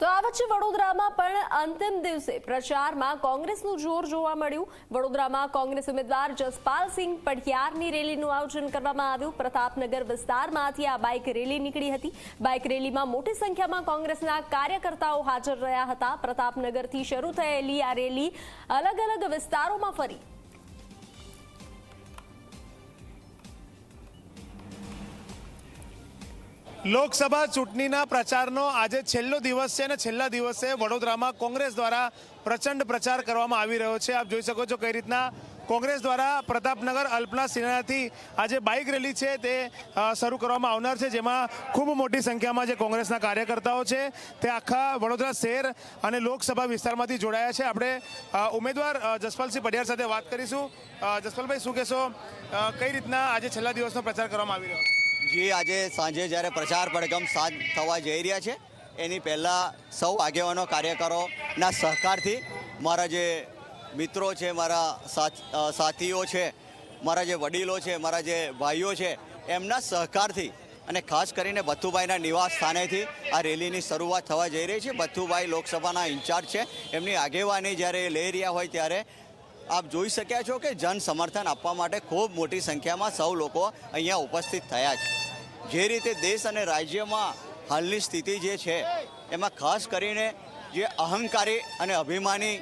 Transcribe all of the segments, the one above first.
તો આ વચ્ચે વડોદરામાં પણ અંતિમ દિવસે પ્રચારમાં કોંગ્રેસનું જોર જોવા મળ્યું. વડોદરામાં કોંગ્રેસ ઉમેદવાર જસપાલસિંહ પઢિયારની રેલીનું આયોજન કરવામાં આવ્યું. પ્રતાપનગર વિસ્તારમાંથી આ બાઇક રેલી નીકળી હતી. બાઇક રેલીમાં મોટી સંખ્યામાં કોંગ્રેસના કાર્યકર્તાઓ હાજર રહ્યા હતા. પ્રતાપનગરથી શરૂ થયેલી આ રેલી અલગ અલગ વિસ્તારોમાં ફરી. લોકસભા ચૂંટણીના પ્રચારનો આજે છેલ્લો દિવસ છે અને છેલ્લા દિવસે વડોદરામાં કોંગ્રેસ દ્વારા પ્રચંડ પ્રચાર કરવામાં આવી રહ્યો છે. આપ જોઈ શકો છો કઈ રીતના કોંગ્રેસ દ્વારા પ્રતાપનગર, અલ્પના સિનાથી આજે બાઇક રેલી છે તે શરૂ કરવામાં આવનાર છે, જેમાં ખૂબ મોટી સંખ્યામાં જે કોંગ્રેસના કાર્યકર્તાઓ છે તે આખા વડોદરા શહેર અને લોકસભા વિસ્તારમાંથી જોડાયા છે. આપણે ઉમેદવાર જસપાલસિંહ પડિયાર સાથે વાત કરીશું. જસપાલભાઈ, શું કહેશો? કઈ રીતના આજે છેલ્લા દિવસનો પ્રચાર કરવામાં આવી રહ્યો? છે જે આજે સાંજે જ્યારે પ્રચાર પડઘમ સાજ થવા જઈ રહ્યા છે, એની પહેલાં સૌ આગેવાનો, કાર્યકરોના સહકારથી મારા જે મિત્રો છે, મારા સાથ- સાથીઓ છે, મારા જે વડીલો છે, મારા જે ભાઈઓ છે, એમના સહકારથી અને ખાસ કરીને બથુભાઈના નિવાસ સ્થાનેથી આ રેલીની શરૂઆત થવા જઈ રહી છે. બથુભાઈ લોકસભાના ઇન્ચાર્જ છે. એમની આગેવાની જ્યારે લઈ રહ્યા હોય ત્યારે આપ જોઈ શક્યા છો કે જન સમર્થન આપવા માટે ખૂબ મોટી સંખ્યામાં સૌ લોકો અહીંયા ઉપસ્થિત થયા છે. જે રીતે દેશ અને રાજ્યમાં હાલની સ્થિતિ જે છે, એમાં ખાસ કરીને જે અહંકારી અને અભિમાની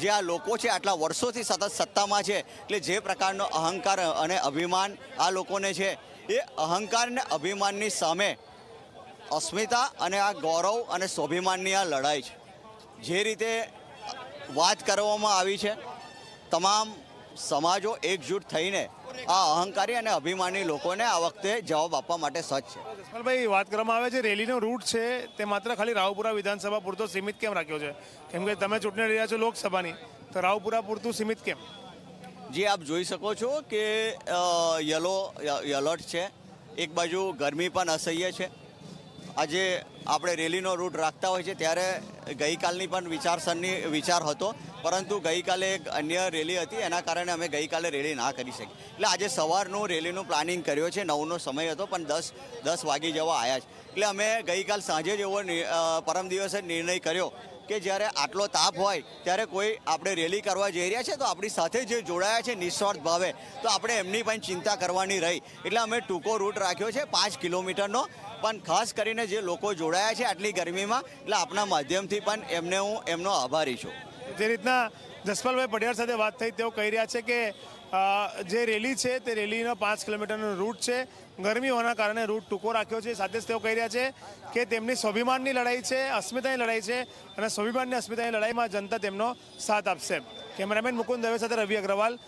જે આ લોકો છે, આટલા વર્ષોથી સતત સત્તામાં છે, એટલે જે પ્રકારનો અહંકાર અને અભિમાન આ લોકોને છે, એ અહંકાર અને અભિમાનની સામે અસ્મિતા અને આ ગૌરવ અને સ્વાભિમાનની આ લડાઈ છે. જે રીતે વાત કરવામાં આવી છે તમામ સમાજો એકજૂટ થઈને આ અહંકારી અને અભિમાની લોકોને આ વખતે જવાબ આપવા માટે સજ્જ છે. જસપાલભાઈ વાત કરવામાં આવે છે રેલીનો રૂટ છે તે માત્ર ખાલી રાવપુરા વિધાનસભા પૂરતો સીમિત કેમ રાખ્યો છે? કેમ કે તમે ચૂંટણી રહ્યા છો લોકસભાની તો રાવપુરા પૂરતું સીમિત કેમ? જે આપ જોઈ શકો છો કે યલો એલર્ટ છે એક બાજુ ગરમી પણ અસહ્ય છે આજે આપણે રેલીનો રૂટ રાખતા હોય છે, ત્યારે ગઈકાલની પણ વિચારસરની વિચાર હતો. પરંતુ ગઈકાલે એક અન્ય રેલી હતી, એના કારણે અમે ગઈકાલે રેલી ના કરી શકી. એટલે આજે સવારનું રેલીનું પ્લાનિંગ કર્યો છે, નવનો સમય હતો, પણ દસ દસ વાગી જવા આવ્યા છે. એટલે અમે ગઈકાલ સાંજે જ એવો પરમ દિવસે નિર્ણય કર્યો કે જ્યારે આટલો તાપ હોય, ત્યારે કોઈ આપણે રેલી કરવા જઈ રહ્યા છે, તો આપણી સાથે જે જોડાયા છે નિસ્વાર્થ ભાવે, તો આપણે એમની પણ ચિંતા કરવાની રહી. એટલે અમે ટૂંકો રૂટ રાખ્યો છે, પાંચ કિલોમીટરનો. પણ ખાસ કરીને જે લોકો જોડાયા છે આટલી ગરમીમાં, એટલે આપના માધ્યમથી પણ એમને હું એમનો આભારી છું. જે રીતના જસપાલભાઈ પડિયાર સાથે વાત થઈ, તેઓ કહી રહ્યા છે કે જે રેલી છે તે રેલીનો પાંચ કિલોમીટરનો રૂટ છે. ગરમી હોવાના કારણે રૂટ ટૂંકો રાખ્યો છે. સાથે જ તેઓ કહી રહ્યા છે કે તેમની સ્વાભિમાનની લડાઈ છે, અસ્મિતાની લડાઈ છે અને સ્વાભિમાનની અસ્મિતાની લડાઈમાં જનતા તેમનો સાથ આપશે. કેમેરામેન મુકુંદ દવે સાથે રવિ અગ્રવાલ